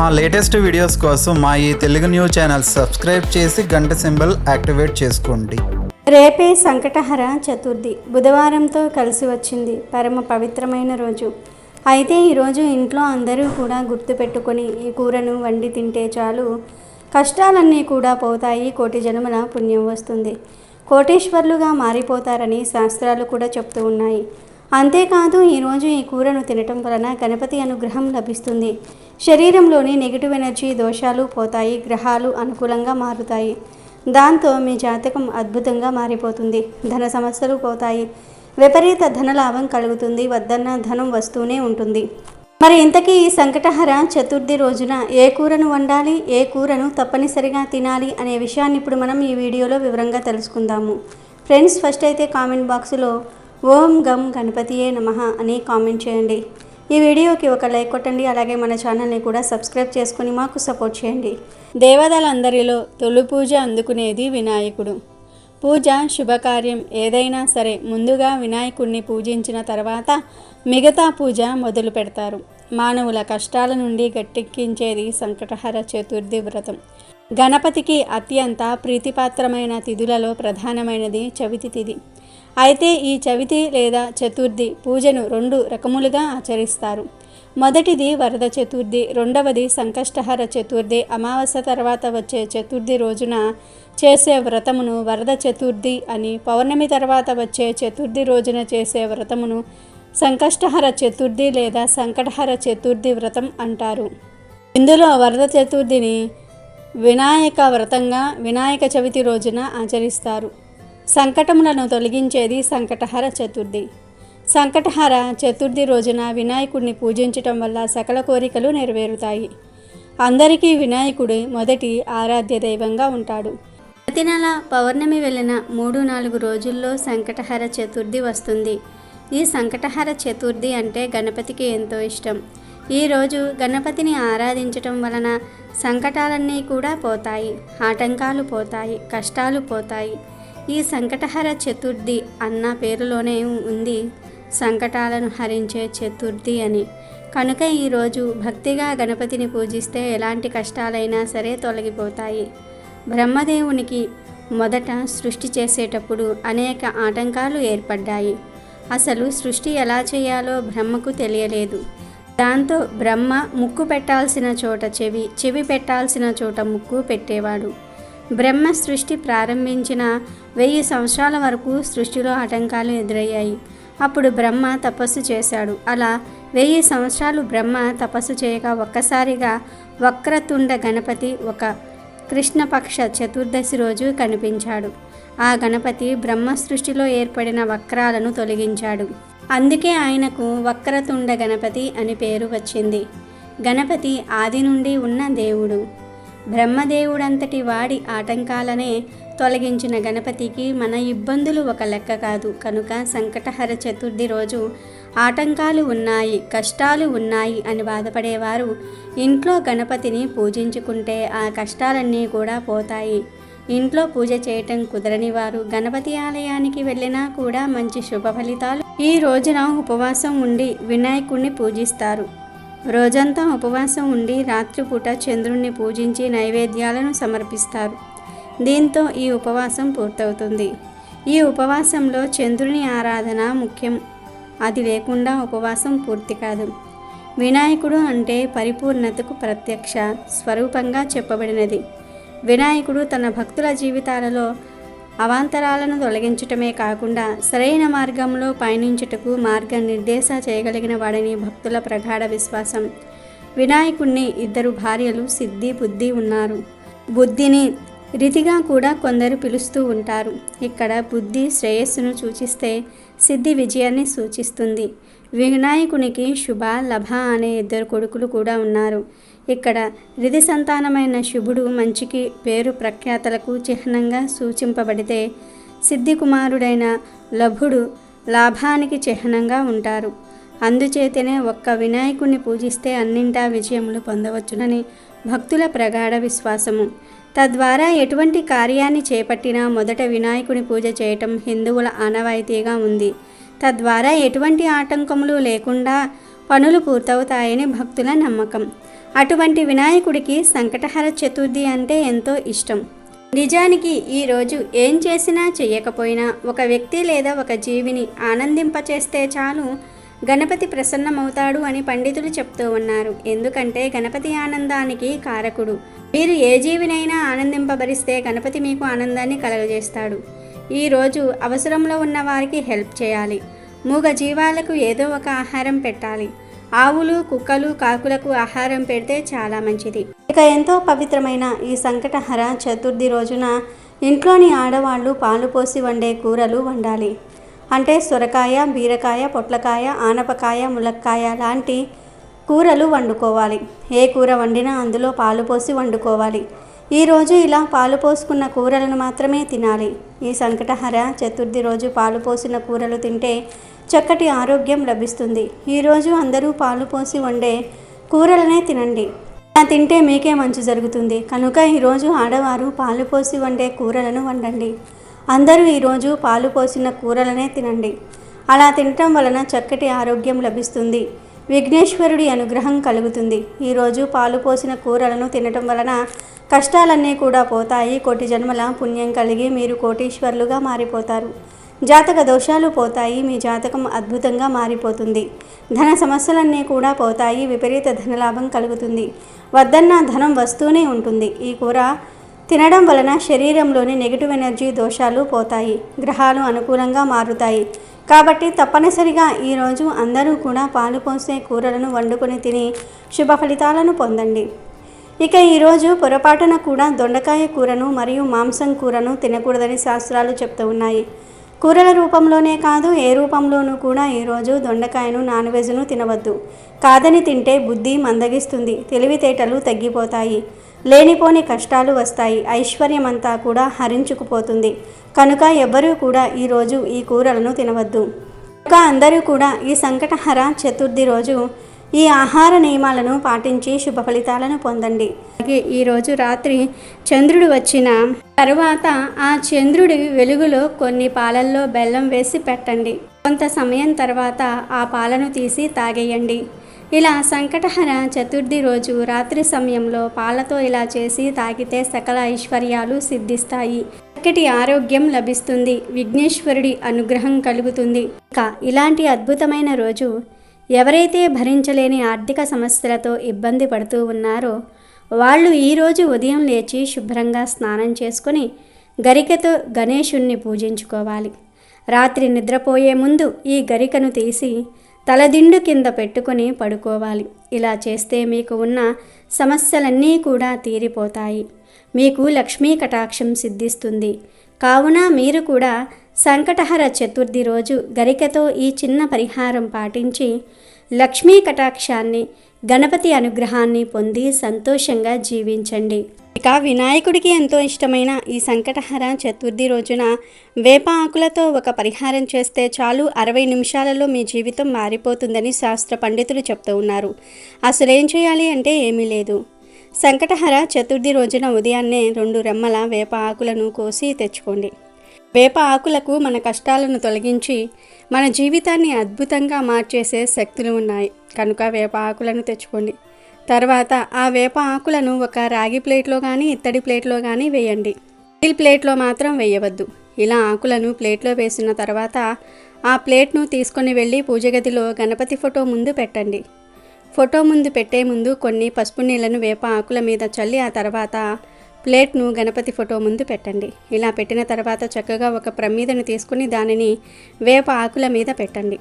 మా latest videos కోసం మా ఈ తెలుగు న్యూస్ ఛానల్ సబ్స్క్రైబ్ చేసి గంట సింబల్ యాక్టివేట్ చేసుకోండి. రేపే సంకటహర చతుర్థి. బుధవారంతో కలిసి వచ్చింది పరమ పవిత్రమైన రోజు. అయితే ఈరోజు ఇంట్లో అందరూ కూడా గుర్తుపెట్టుకొని ఈ కూరను వండి తింటే చాలు. కష్టాలన్నీ కూడా పోతాయి. కోటి జన్మల పుణ్యం వస్తుంది. కోటేశ్వర్లుగా మారిపోతారని శాస్త్రాలు కూడా చెప్తూ ఉన్నాయి. అంతేకాదు ఈరోజు ఈ కూరను తినటం వలన గణపతి అనుగ్రహం లభిస్తుంది. శరీరంలోని నెగిటివ్ ఎనర్జీ దోషాలు పోతాయి గ్రహాలు అనుకూలంగా మారుతాయి. దాంతో మీ జాతకం అద్భుతంగా మారిపోతుంది. ధన సమస్యలు పోతాయి. విపరీత ధనలాభం కలుగుతుంది. వద్దన్న ధనం వస్తూనే ఉంటుంది. మరి ఇంతకీ ఈ సంకటహర చతుర్థి రోజున ఏ కూరను వండాలి ఏ కూరను తప్పనిసరిగా తినాలి అనే విషయాన్ని ఇప్పుడు మనం ఈ వీడియోలో వివరంగా తెలుసుకుందాము. ఫ్రెండ్స్ ఫస్ట్ అయితే కామెంట్ బాక్సులో ఓం గం గణపతియే నమః అని కామెంట్ చేయండి. ఈ వీడియోకి ఒక లైక్ కొట్టండి అలాగే మన ఛానల్ని కూడా సబ్స్క్రైబ్ చేసుకుని మాకు సపోర్ట్ చేయండి. దేవతలందరిలో తొలి పూజ అందుకునేది వినాయకుడు. పూజ శుభకార్యం ఏదైనా సరే ముందుగా వినాయకుడిని పూజించిన తర్వాత మిగతా పూజ మొదలు పెడతారు. మానవుల కష్టాల నుండి గట్టెక్కించేది సంకటహర చతుర్థి వ్రతం. గణపతికి అత్యంత ప్రీతిపాత్రమైన తిథులలో ప్రధానమైనది చవితి తిథి. అయితే ఈ చవితి లేదా చతుర్థి పూజను రెండు రకములుగా ఆచరిస్తారు. మొదటిది వరద చతుర్థి రెండవది సంకష్టహర చతుర్థి అమావాస్య తర్వాత వచ్చే చతుర్థి రోజున చేసే వ్రతమును వరద చతుర్థి అని పౌర్ణమి తర్వాత వచ్చే చతుర్థి రోజున చేసే వ్రతమును సంకష్టహర చతుర్థి లేదా సంకటహర చతుర్థి వ్రతం అంటారు. ఇందులో వరద చతుర్థిని వినాయక వ్రతంగా వినాయక చవితి రోజున ఆచరిస్తారు. సంకటములను తొలగించేది సంకటహర చతుర్థి. సంకటహర చతుర్థి రోజున వినాయకుడిని పూజించటం వల్ల సకల కోరికలు నెరవేరుతాయి. అందరికీ వినాయకుడు మొదటి ఆరాధ్య దైవంగా ఉంటాడు. ప్రతి నెల పౌర్ణమి వెళ్ళిన మూడు నాలుగు రోజుల్లో సంకటహర చతుర్థి వస్తుంది. ఈ సంకటహర చతుర్థి అంటే గణపతికి ఎంతో ఇష్టం. ఈరోజు గణపతిని ఆరాధించటం వలన సంకటాలన్నీ కూడా పోతాయి. ఆటంకాలు పోతాయి. కష్టాలు పోతాయి. ఈ సంకటహర చతుర్థి అన్న పేరులోనే ఉంది సంకటాలను హరించే చతుర్థి అని. కనుక ఈరోజు భక్తిగా గణపతిని పూజిస్తే ఎలాంటి కష్టాలైనా సరే తొలగిపోతాయి. బ్రహ్మదేవునికి మొదట సృష్టి చేసేటప్పుడు అనేక ఆటంకాలు ఏర్పడ్డాయి. అసలు సృష్టి ఎలా చేయాలో బ్రహ్మకు తెలియలేదు. దాంతో బ్రహ్మ ముక్కు పెట్టాల్సిన చోట చెవి చెవి పెట్టాల్సిన చోట ముక్కు పెట్టేవాడు. బ్రహ్మ సృష్టి ప్రారంభించిన వెయ్యి సంవత్సరాల వరకు సృష్టిలో ఆటంకాలు ఎదురయ్యాయి. అప్పుడు బ్రహ్మ తపస్సు చేశాడు. అలా వెయ్యి సంవత్సరాలు బ్రహ్మ తపస్సు చేయగా ఒక్కసారిగా వక్రతుండ గణపతి ఒక కృష్ణపక్ష చతుర్దశి రోజు కనిపించాడు. ఆ గణపతి బ్రహ్మ సృష్టిలో ఏర్పడిన వక్రాలను తొలగించాడు. అందుకే ఆయనకు వక్రతుండ గణపతి అని పేరు వచ్చింది. గణపతి ఆది నుండి ఉన్న దేవుడు. బ్రహ్మదేవుడంతటి వాడి ఆటంకాలనే తొలగించిన గణపతికి మన ఇబ్బందులు ఒక లెక్క కాదు. కనుక సంకటహర చతుర్థి రోజు ఆటంకాలు ఉన్నాయి కష్టాలు ఉన్నాయి అని బాధపడేవారు ఇంట్లో గణపతిని పూజించుకుంటే ఆ కష్టాలన్నీ కూడా పోతాయి. ఇంట్లో పూజ చేయటం కుదరని వారు గణపతి ఆలయానికి వెళ్ళినా కూడా మంచి శుభ ఫలితాలు ఈ రోజున ఉపవాసం ఉండి వినాయకుణ్ణి పూజిస్తారు. రోజంతా ఉపవాసం ఉండి రాత్రిపూట చంద్రుణ్ణి పూజించి నైవేద్యాలను సమర్పిస్తారు. దీంతో ఈ ఉపవాసం పూర్తవుతుంది. ఈ ఉపవాసంలో చంద్రుని ఆరాధన ముఖ్యం. అది లేకుండా ఉపవాసం పూర్తి కాదు. వినాయకుడు అంటే పరిపూర్ణతకు ప్రత్యక్ష స్వరూపంగా చెప్పబడినది. వినాయకుడు తన భక్తుల జీవితాలలో అవాంతరాలను తొలగించటమే కాకుండా సరైన మార్గంలో పయనించుటకు మార్గ నిర్దేశ చేయగలిగిన వాడని భక్తుల ప్రగాఢ విశ్వాసం. వినాయకుణ్ణి ఇద్దరు భార్యలు సిద్ధి బుద్ధి ఉన్నారు. బుద్ధిని రీతిగా కూడా కొందరు పిలుస్తూ ఉంటారు. ఇక్కడ బుద్ధి శ్రేయస్సును సూచిస్తే సిద్ధి విజయాన్ని సూచిస్తుంది. వినాయకునికి శుభ లభ అనే ఇద్దరు కొడుకులు కూడా ఉన్నారు. ఇక్కడ రిధి సంతానమైన శుభుడు మంచికి పేరు ప్రఖ్యాతలకు చిహ్నంగా సూచింపబడితే సిద్ధికుమారుడైన లభుడు లాభానికి చిహ్నంగా ఉంటారు. అందుచేతనే ఒక్క వినాయకుణ్ణి పూజిస్తే అన్నింటా విజయములు పొందవచ్చునని భక్తుల ప్రగాఢ విశ్వాసము. తద్వారా ఎటువంటి కార్యాన్ని చేపట్టినా మొదట వినాయకుని పూజ చేయటం హిందువుల ఆనవాయితీగా ఉంది. తద్వారా ఎటువంటి ఆటంకములు లేకుండా పనులు పూర్తవుతాయని భక్తుల నమ్మకం. అటువంటి వినాయకుడికి సంకటహర చతుర్థి అంటే ఎంతో ఇష్టం. నిజానికి ఈరోజు ఏం చేసినా చెయ్యకపోయినా ఒక వ్యక్తి లేదా ఒక జీవిని ఆనందింపచేస్తే చాలు గణపతి ప్రసన్నమవుతాడు అని పండితులు చెప్తూ ఉన్నారు. ఎందుకంటే గణపతి ఆనందానికి కారకుడు. మీరు ఏ జీవినైనా ఆనందింపబరిస్తే గణపతి మీకు ఆనందాన్ని కలగజేస్తాడు. ఈరోజు అవసరంలో ఉన్న వారికి హెల్ప్ చేయాలి. మూగ జీవాలకు ఏదో ఒక ఆహారం పెట్టాలి. ఆవులు కుక్కలు కాకులకు ఆహారం పెడితే చాలా మంచిది. ఇక ఎంతో పవిత్రమైన ఈ సంకటహర చతుర్థి రోజున ఇంట్లోని ఆడవాళ్ళు పాలు పోసి వండే కూరలు వండాలి. అంటే సొరకాయ బీరకాయ పొట్లకాయ ఆనపకాయ ములక్కాయ లాంటి కూరలు వండుకోవాలి. ఏ కూర వండినా అందులో పాలు పోసి వండుకోవాలి. ఈరోజు ఇలా పాలు పోసుకున్న కూరలను మాత్రమే తినాలి. ఈ సంకటహర చతుర్థి రోజు పాలు పోసిన కూరలు తింటే చక్కటి ఆరోగ్యం లభిస్తుంది. ఈరోజు అందరూ పాలు పోసి వండే కూరలనే తినండి. అలా తింటే మీకే మంచి జరుగుతుంది. కనుక ఈరోజు ఆడవారు పాలు పోసి వండే కూరలను వండండి. అందరూ ఈరోజు పాలు పోసిన కూరలనే తినండి. అలా తినటం వలన చక్కటి ఆరోగ్యం లభిస్తుంది. విఘ్నేశ్వరుడి అనుగ్రహం కలుగుతుంది. ఈరోజు పాలు పోసిన కూరలను తినటం వలన కష్టాలన్నీ కూడా పోతాయి. కోటి జన్మల పుణ్యం కలిగి మీరు కోటీశ్వరులుగా మారిపోతారు. జాతక దోషాలు పోతాయి. మీ జాతకం అద్భుతంగా మారిపోతుంది. ధన సమస్యలన్నీ కూడా పోతాయి. విపరీత ధనలాభం కలుగుతుంది. వద్దన్న ధనం వస్తూనే ఉంటుంది. ఈ కూర తినడం వలన శరీరంలోని నెగిటివ్ ఎనర్జీ దోషాలు పోతాయి. గ్రహాలు అనుకూలంగా మారుతాయి. కాబట్టి తప్పనిసరిగా ఈరోజు అందరూ కూడా పాలు పోసే కూరలను వండుకొని తిని శుభ ఫలితాలను పొందండి. ఇక ఈరోజు పొరపాటున కూడా దొండకాయ కూరను మరియు మాంసం కూరను తినకూడదని శాస్త్రాలు చెప్తూ ఉన్నాయి. కూరల రూపంలోనే కాదు ఏ రూపంలోనూ కూడా ఈరోజు దొండకాయను నాన్ వెజ్ను తినవద్దు. కాదని తింటే బుద్ధి మందగిస్తుంది తెలివితేటలు తగ్గిపోతాయి. లేనిపోని కష్టాలు వస్తాయి ఐశ్వర్యమంతా కూడా హరించుకుపోతుంది. కనుక ఎవ్వరూ కూడా ఈరోజు ఈ కూరలను తినవద్దు. ఇంకా అందరూ కూడా ఈ సంకటహర చతుర్థి రోజు ఈ ఆహార నియమాలను పాటించి శుభ ఫలితాలను పొందండి. అలాగే ఈరోజు రాత్రి చంద్రుడు వచ్చిన తరువాత ఆ చంద్రుడి వెలుగులో కొన్ని పాలల్లో బెల్లం వేసి పెట్టండి. కొంత సమయం తర్వాత ఆ పాలను తీసి తాగేయండి. ఇలా సంకటహర చతుర్థి రోజు రాత్రి సమయంలో పాలతో ఇలా చేసి తాగితే సకల ఐశ్వర్యాలు సిద్ధిస్తాయి. చక్కటి ఆరోగ్యం లభిస్తుంది. విఘ్నేశ్వరుడి అనుగ్రహం కలుగుతుంది. ఇంకా ఇలాంటి అద్భుతమైన రోజు ఎవరైతే భరించలేని ఆర్థిక సమస్యలతో ఇబ్బంది పడుతూ ఉన్నారో వాళ్ళు ఈరోజు ఉదయం లేచి శుభ్రంగా స్నానం చేసుకొని గరికతో గణేశుణ్ణి పూజించుకోవాలి. రాత్రి నిద్రపోయే ముందు ఈ గరికను తీసి తలదిండు కింద పెట్టుకొని పడుకోవాలి. ఇలా చేస్తే మీకు ఉన్న సమస్యలన్నీ కూడా తీరిపోతాయి. మీకు లక్ష్మీ కటాక్షం సిద్ధిస్తుంది. కావున మీరు కూడా సంకటహర చతుర్థి రోజు గరికతో ఈ చిన్న పరిహారం పాటించి లక్ష్మీ కటాక్షాన్ని గణపతి అనుగ్రహాన్ని పొంది సంతోషంగా జీవించండి. ఇక వినాయకుడికి ఎంతో ఇష్టమైన ఈ సంకటహర చతుర్థి రోజున వేప ఆకులతో ఒక పరిహారం చేస్తే చాలు అరవై నిమిషాలలో మీ జీవితం మారిపోతుందని శాస్త్ర పండితులు చెప్తూ ఉన్నారు. అసలేం చేయాలి అంటే ఏమీ లేదు. సంకటహర చతుర్థి రోజున ఉదయాన్నే రెండు రెమ్మల వేప ఆకులను కోసి తెచ్చుకోండి. వేప ఆకులకు మన కష్టాలను తొలగించి మన జీవితాన్ని అద్భుతంగా మార్చేసే శక్తులు ఉన్నాయి. కనుక వేప ఆకులను తెచ్చుకోండి. తర్వాత ఆ వేప ఆకులను ఒక రాగి ప్లేట్లో కానీ ఇత్తడి ప్లేట్లో కానీ వేయండి. స్టీల్ ప్లేట్లో మాత్రం వేయవద్దు. ఇలా ఆకులను ప్లేట్లో వేసిన తర్వాత ఆ ప్లేట్ను తీసుకొని వెళ్ళి పూజ గదిలో గణపతి ఫోటో ముందు పెట్టండి. ఫోటో ముందు పెట్టే ముందు కొన్ని పసుపు నీళ్ళను వేప ఆకుల మీద చల్లి ఆ తర్వాత ప్లేట్ను గణపతి ఫోటో ముందు పెట్టండి. ఇలా పెట్టిన తర్వాత చక్కగా ఒక ప్రమిదను తీసుకుని దానిని వేప ఆకుల మీద పెట్టండి.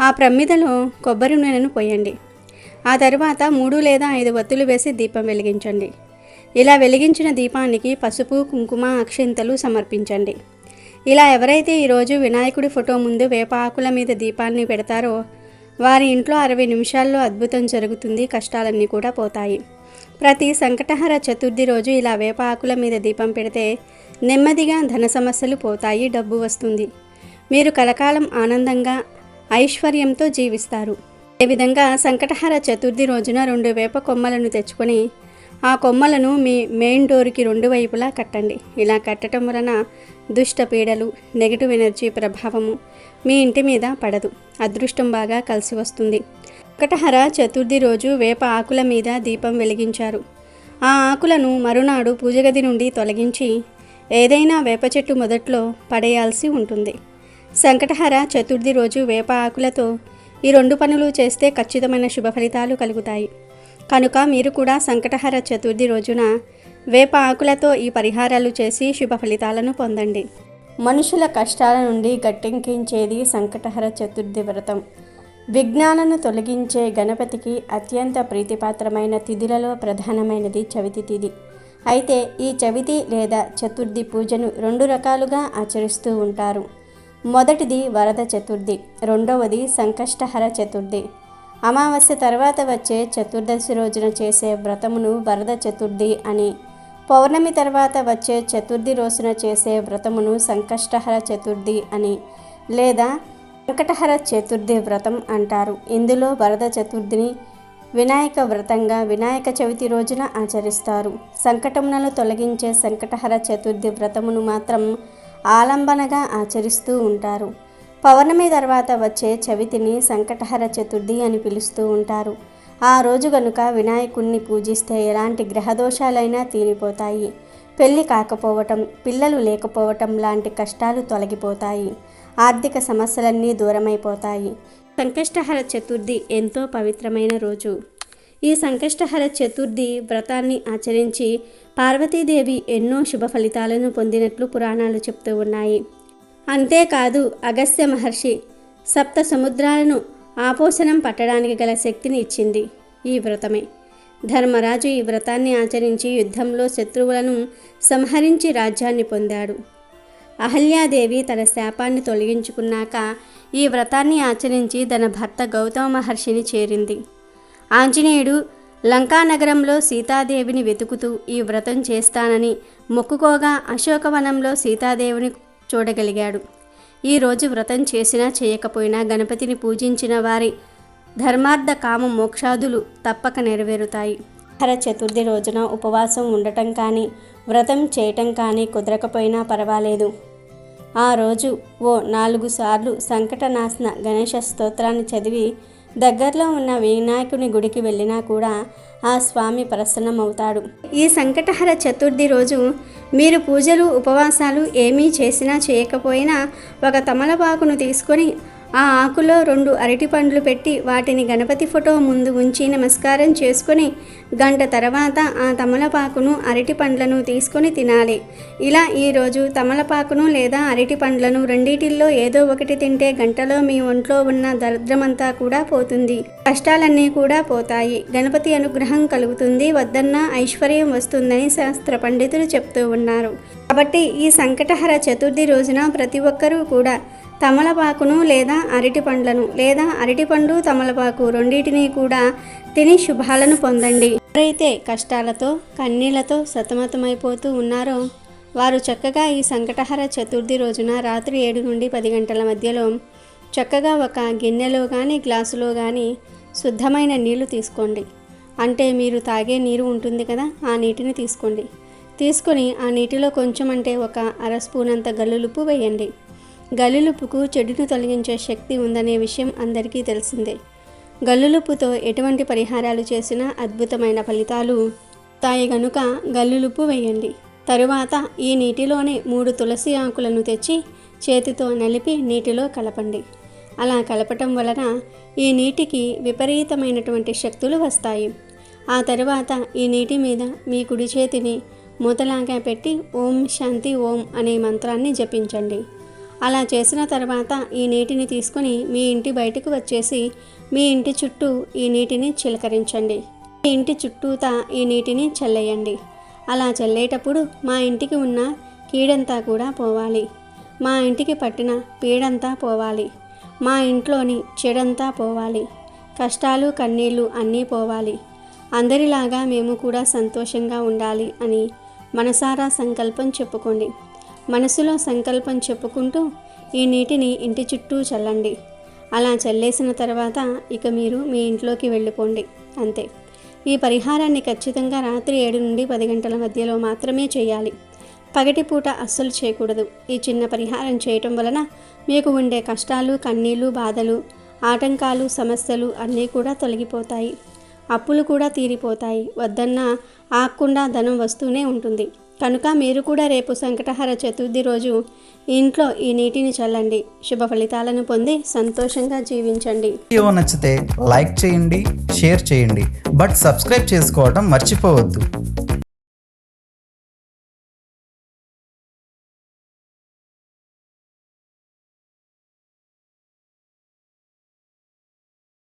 ఆ ప్రమిదలో కొబ్బరి నూనెను పోయండి. ఆ తర్వాత మూడు లేదా ఐదు వత్తులు వేసి దీపం వెలిగించండి. ఇలా వెలిగించిన దీపానికి పసుపు కుంకుమ అక్షింతలు సమర్పించండి. ఇలా ఎవరైతే ఈరోజు వినాయకుడి ఫోటో ముందు వేప ఆకుల మీద దీపాన్ని పెడతారో వారి ఇంట్లో అరవై నిమిషాల్లో అద్భుతం జరుగుతుంది కష్టాలన్నీ కూడా పోతాయి. ప్రతి సంకటహర చతుర్థి రోజు ఇలా వేప ఆకుల మీద దీపం పెడితే నెమ్మదిగా ధన సమస్యలు పోతాయి డబ్బు వస్తుంది. మీరు కలకాలం ఆనందంగా ఐశ్వర్యంతో జీవిస్తారు. అదేవిధంగా సంకటహర చతుర్థి రోజున రెండు వేప కొమ్మలను తెచ్చుకొని ఆ కొమ్మలను మీ మెయిన్ డోర్కి రెండు వైపులా కట్టండి. ఇలా కట్టడం వలన దుష్ట పీడలు నెగిటివ్ ఎనర్జీ ప్రభావము మీ ఇంటి మీద పడదు. అదృష్టం బాగా కలిసి వస్తుంది. ఒకటహర చతుర్థి రోజు వేప ఆకుల మీద దీపం వెలిగించారు. ఆ ఆకులను మరునాడు పూజగది నుండి తొలగించి ఏదైనా వేప చెట్టు మొదట్లో పడేయాల్సి ఉంటుంది. సంకటహర చతుర్థి రోజు వేప ఆకులతో ఈ రెండు పనులు చేస్తే ఖచ్చితమైన శుభ ఫలితాలు కలుగుతాయి. కనుక మీరు కూడా సంకటహర చతుర్థి రోజున వేప ఆకులతో ఈ పరిహారాలు చేసి శుభ ఫలితాలను పొందండి. మనుషుల కష్టాల నుండి గట్టెంకించేది సంకటహర చతుర్థి వ్రతం. విఘ్నాలను తొలగించే గణపతికి అత్యంత ప్రీతిపాత్రమైన తిథులలో ప్రధానమైనది చవితి తిథి. అయితే ఈ చవితి లేదా చతుర్థి పూజను రెండు రకాలుగా ఆచరిస్తూ ఉంటారు. మొదటిది వరద చతుర్థి రెండవది సంకష్టహర చతుర్థి. అమావాస్య తర్వాత వచ్చే చతుర్దశి రోజున చేసే వ్రతమును వరద చతుర్థి అని పౌర్ణమి తర్వాత వచ్చే చతుర్థి రోజున చేసే వ్రతమును సంకష్టహర చతుర్థి అని లేదా వెంకటహర చతుర్థి వ్రతం అంటారు. ఇందులో వరద చతుర్థిని వినాయక వ్రతంగా వినాయక చవితి రోజున ఆచరిస్తారు. సంకటములను తొలగించే సంకటహర చతుర్థి వ్రతమును మాత్రం ఆలంబనగా ఆచరిస్తూ ఉంటారు. పౌర్ణమి తర్వాత వచ్చే చవితిని సంకటహర చతుర్థి అని పిలుస్తూ ఉంటారు. ఆ రోజు గనుక వినాయకుణ్ణి పూజిస్తే ఎలాంటి గ్రహదోషాలైనా తీరిపోతాయి. పెళ్ళి కాకపోవటం పిల్లలు లేకపోవటం లాంటి కష్టాలు తొలగిపోతాయి. ఆర్థిక సమస్యలన్నీ దూరమైపోతాయి. సంకష్టహర చతుర్థి ఎంతో పవిత్రమైన రోజు. ఈ సంకష్టహర చతుర్థి వ్రతాన్ని ఆచరించి పార్వతీదేవి ఎన్నో శుభ ఫలితాలను పొందినట్లు పురాణాలు చెప్తూ ఉన్నాయి. అంతేకాదు అగస్త్య మహర్షి సప్త సముద్రాలను ఆపోషణం పట్టడానికి గల శక్తిని ఇచ్చింది ఈ వ్రతమే. ధర్మరాజు ఈ వ్రతాన్ని ఆచరించి యుద్ధంలో శత్రువులను సంహరించి రాజ్యాన్ని పొందాడు. అహల్యాదేవి తన శాపాన్ని తొలగించుకున్నాక ఈ వ్రతాన్ని ఆచరించి తన భర్త గౌతమ మహర్షిని చేరింది. ఆంజనేయుడు లంకానగరంలో సీతాదేవిని వెతుకుతూ ఈ వ్రతం చేస్తానని మొక్కుకోగా అశోకవనంలో సీతాదేవిని చూడగలిగాడు. ఈరోజు వ్రతం చేసినా చేయకపోయినా గణపతిని పూజించిన వారి ధర్మార్థ కామ మోక్షాదులు తప్పక నెరవేరుతాయి. హర చతుర్థి రోజున ఉపవాసం ఉండటం కానీ వ్రతం చేయటం కానీ కుదరకపోయినా పర్వాలేదు. ఆ రోజు ఓ నాలుగు సార్లు సంకటనాశన గణేష స్తోత్రాన్ని చదివి దగ్గరలో ఉన్న వినాయకుని గుడికి వెళ్ళినా కూడా ఆ స్వామి ప్రసన్నమవుతాడు. ఈ సంకటహర చతుర్థి రోజు మీరు పూజలు ఉపవాసాలు ఏమీ చేసినా చేయకపోయినా ఒక తమలపాకును తీసుకొని ఆ ఆకులో రెండు అరటి పండ్లు పెట్టి వాటిని గణపతి ఫోటో ముందు ఉంచి నమస్కారం చేసుకుని గంట తర్వాత ఆ తమలపాకును అరటి పండ్లను తీసుకొని తినాలి. ఇలా ఈరోజు తమలపాకును లేదా అరటి పండ్లను రెండిటిల్లో ఏదో ఒకటి తింటే గంటలో మీ ఒంట్లో ఉన్న దరిద్రమంతా కూడా పోతుంది. కష్టాలన్నీ కూడా పోతాయి. గణపతి అనుగ్రహం కలుగుతుంది. వద్దన్న ఐశ్వర్యం వస్తుందని శాస్త్ర పండితులు చెప్తూ ఉన్నారు. కాబట్టి ఈ సంకటహర చతుర్థి రోజున ప్రతి ఒక్కరూ కూడా తమలపాకును లేదా అరటి పండ్లను లేదా అరటిపండు తమలపాకు రెండింటినీ కూడా తిని శుభాలను పొందండి. ఎవరైతే కష్టాలతో కన్నీళ్ళతో సతమతమైపోతూ ఉన్నారో వారు చక్కగా ఈ సంకటహర చతుర్థి రోజున రాత్రి ఏడు నుండి పది గంటల మధ్యలో చక్కగా ఒక గిన్నెలో కానీ గ్లాసులో కానీ శుద్ధమైన నీళ్ళు తీసుకోండి. అంటే మీరు తాగే నీరు ఉంటుంది కదా ఆ నీటిని తీసుకోండి. తీసుకొని ఆ నీటిలో కొంచెం అంటే ఒక అర స్పూన్ అంత గల్లులుపు వేయండి. గల్లులుపుకు చెడును తొలగించే శక్తి ఉందనే విషయం అందరికీ తెలిసిందే. గల్లులుపుతో ఎటువంటి పరిహారాలు చేసినా అద్భుతమైన ఫలితాలు తాయి గనుక గల్లులుపు వేయండి. తరువాత ఈ నీటిలోనే మూడు తులసి ఆకులను తెచ్చి చేతితో నలిపి నీటిలో కలపండి. అలా కలపటం వలన ఈ నీటికి విపరీతమైనటువంటి శక్తులు వస్తాయి. ఆ తరువాత ఈ నీటి మీద మీ కుడి చేతిని మూతలాగా పెట్టి ఓం శాంతి ఓం అనే మంత్రాన్ని జపించండి. అలా చేసిన తర్వాత ఈ నీటిని తీసుకొని మీ ఇంటి బయటకు వచ్చేసి మీ ఇంటి చుట్టూ ఈ నీటిని చిలకరించండి. మీ ఇంటి చుట్టూతా ఈ నీటిని చల్లేయండి. అలా చల్లేటప్పుడు మా ఇంటికి ఉన్న కీడంతా కూడా పోవాలి. మా ఇంటికి పట్టిన పీడంతా పోవాలి. మా ఇంట్లోని చెడంతా పోవాలి. కష్టాలు కన్నీళ్ళు అన్నీ పోవాలి. అందరిలాగా మేము కూడా సంతోషంగా ఉండాలి అని మనసారా సంకల్పం చెప్పుకోండి. మనసులో సంకల్పం చెప్పుకుంటూ ఈ నీటిని ఇంటి చుట్టూ చల్లండి. అలా చల్లేసిన తర్వాత ఇక మీరు మీ ఇంట్లోకి వెళ్ళిపోండి. అంతే. ఈ పరిహారాన్ని ఖచ్చితంగా రాత్రి ఏడు నుండి పది గంటల మధ్యలో మాత్రమే చేయాలి. పగటిపూట అస్సలు చేయకూడదు. ఈ చిన్న పరిహారం చేయటం వలన మీకు ఉండే కష్టాలు కన్నీళ్ళు బాధలు ఆటంకాలు సమస్యలు అన్నీ కూడా తొలగిపోతాయి. అప్పులు కూడా తీరిపోతాయి. వద్దన్నా ఆకుండా ధనం వస్తూనే ఉంటుంది. కనుక మీరు కూడా రేపు సంకటహర చతుర్థి రోజు ఇంట్లో ఈ నీటిని చల్లండి. శుభ ఫలితాలను పొంది సంతోషంగా జీవించండి. వీడియో నచ్చితే లైక్ చేయండి షేర్ చేయండి. బట్ సబ్స్క్రైబ్ చేసుకోవడం మర్చిపోవద్దు.